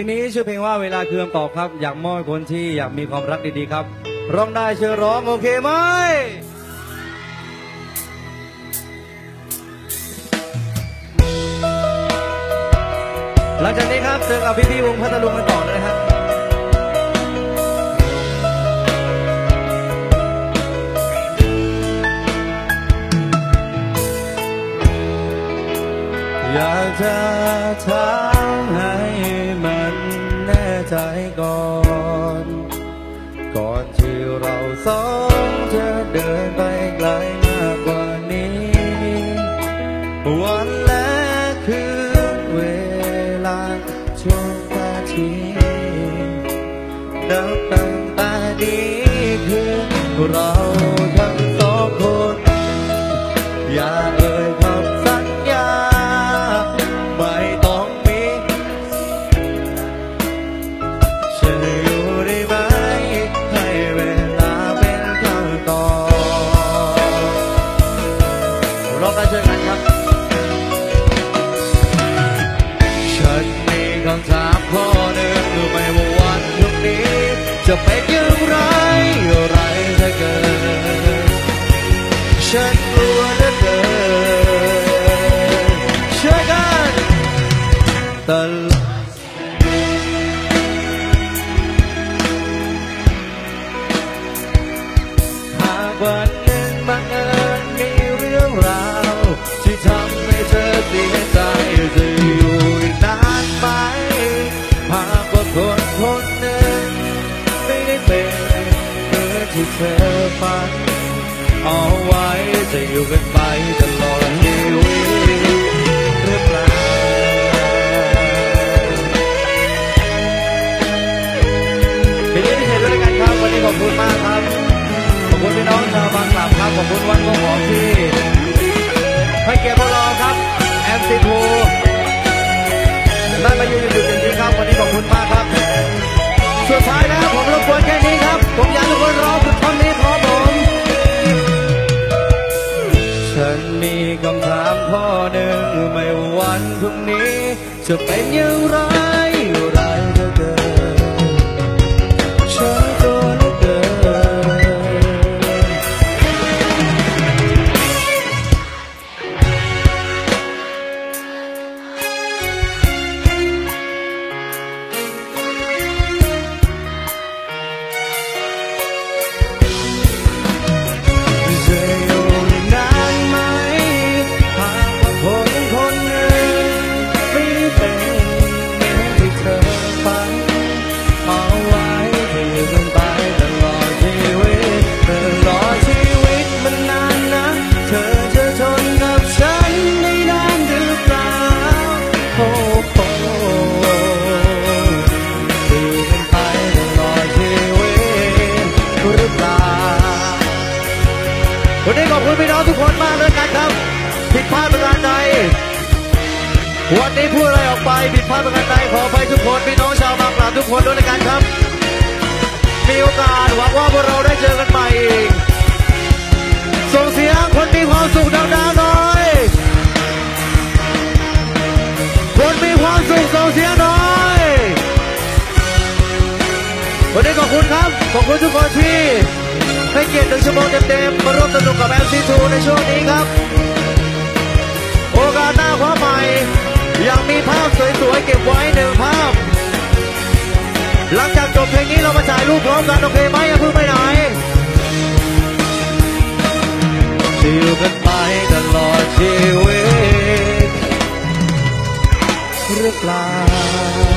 ทีนี้ชื่อเพลงว่าเวลาคือคำตอบครับ อยากมอบคนที่อยากมีความรักดีๆครับ ร้องได้เชิญร้องโอเคไหมหลังจากนี้ครับเจอกับพี่ๆวงพัทลุงกันต่อเลยครับอยากจะถาม เราทั้งสองคน อย่าเอ่ยคำสัญญา ไม่ต้องมีฉันอยู่ได้ไหม ให้เวลาเป็นคำตอบร้องได้ช่วยกันครับ ฉันมีคำถาม ฉันกลัวเหลือเกินช่วยกันตลอดหากวันหนึ่งบังเอิญมีเรื่องราว ที่ทำให้เธอเสียใจจะอยู่อีกนานไหมหากว่าคนคนหนึ่งไม่ได้เป็นเหมือนที่เธอฝัน เอาไว้จะอยู่กันไปตลอดชีวิตหรือเปล่าเป็นที่พิเศษด้วยกันครับวันนี้ขอบคุณมากครับ ขอบคุณพี่น้องชาวบางกลับครับ ขอบคุณวันก็หอมที่ให้เกียรติพวกเราครับ MC2 ได้มาอยู่ในจุด จะเป็นอย่างไร วันนี้ขอบคุณพี่น้องทุกคนมากเลยกันครับผิดพลาดประการใดวันนี้พูดอะไรออกไปผิดพลาดประการใดขอไปทุกคนพี่น้องชาวบางกลาทุกคนด้วยกันครับ มีโอกาสหวังว่าพวกเราได้เจอกันใหม่อีกส่งเสียงคนมีความสุขดังๆหน่อยคนมีความสุขส่งเสียงหน่อยวันนี้ขอบคุณครับ ขอบคุณทุกคนที่ ให้เกียรติหนึ่งชั่วโมงเต็มๆมาร่วมสนุกกับ MC2 ในช่วงนี้ครับ โอกาสหน้าคว้าใหม่ยากมีภาพสวยๆเก็บไว้หนึ่งภาพ หลังจากจบเพลงนี้เรามาถ่ายรูปพร้อมกันโอเคไหมอย่าเพิ่งไปไหนจะอยู่กันไปตลอดชีวิตหรือเปล่า